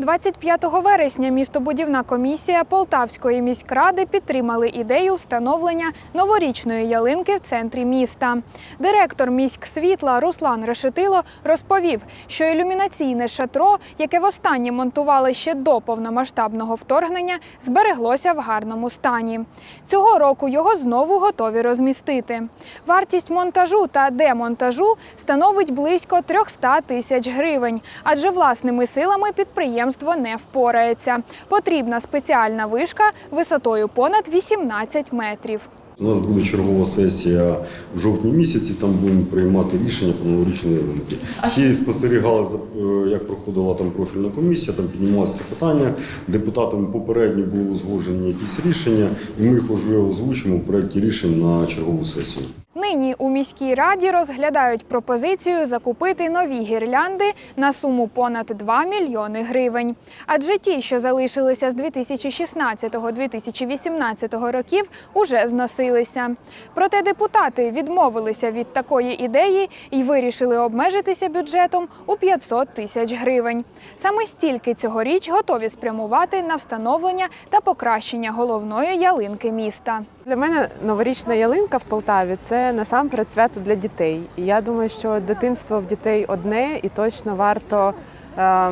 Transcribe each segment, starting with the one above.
25 вересня містобудівна комісія Полтавської міськради підтримали ідею встановлення новорічної ялинки в центрі міста. Директор міськсвітла Руслан Решетило розповів, що ілюмінаційне шатро, яке востаннє монтували ще до повномасштабного вторгнення, збереглося в гарному стані. Цього року його знову готові розмістити. Вартість монтажу та демонтажу становить близько 300 тисяч гривень, адже власними силами підприємство не впорається. Потрібна спеціальна вишка висотою понад 18 метрів. У нас буде чергова сесія в жовтні місяці. Там будемо приймати рішення про новорічні ялинки. Всі спостерігали е, як проходила там профільна комісія. Там піднімалося це питання. Депутатами попередньо були узгоджені якісь рішення, і ми їх вже озвучимо в проєкті рішень на чергову сесію. Нині у міській раді розглядають пропозицію закупити нові гірлянди на суму понад 2 мільйони гривень. Адже ті, що залишилися з 2016-2018 років, уже зносилися. Проте депутати відмовилися від такої ідеї і вирішили обмежитися бюджетом у 500 тисяч гривень. Саме стільки цьогоріч готові спрямувати на встановлення та покращення головної ялинки міста. Для мене новорічна ялинка в Полтаві це насамперед свято для дітей. І я думаю, що дитинство в дітей одне, і точно варто е,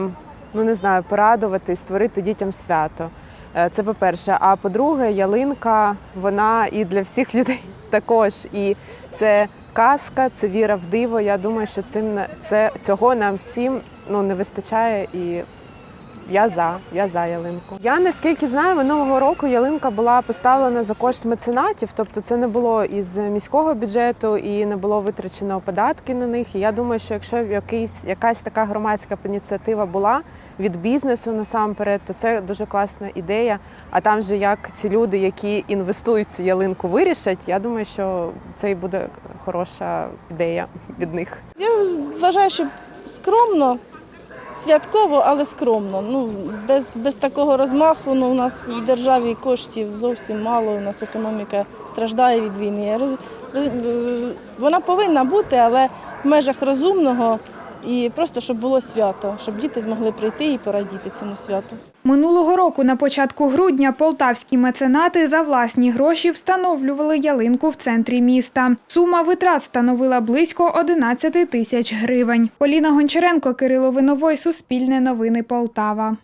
ну не знаю, порадувати, створити дітям свято. Е, Це по-перше. А по-друге, ялинка вона і для всіх людей також. І це казка, це віра в диво. Я думаю, що цим це цього нам всім ну не вистачає і. Я за, я за ялинку. Я наскільки знаю, минулого року ялинка була поставлена за кошт меценатів, тобто це не було із міського бюджету і не було витрачено податки на них. І я думаю, що якщо якийсь якась така громадська ініціатива була від бізнесу насамперед, то це дуже класна ідея. А там же як ці люди, які інвестують цю ялинку, вирішать, я думаю, що це і буде хороша ідея від них. Я вважаю, що скромно, святково, але скромно. Ну, без, без такого розмаху ну, у нас в державі коштів зовсім мало, у нас економіка страждає від війни. Роз- е, вона повинна бути, але в межах розумного і просто щоб було свято, щоб діти змогли прийти і порадіти цьому святу. Минулого року на початку грудня полтавські меценати за власні гроші встановлювали ялинку в центрі міста. Сума витрат становила близько 11 тисяч гривень. Поліна Гончаренко, Кирило Виновой, Суспільне новини Полтава.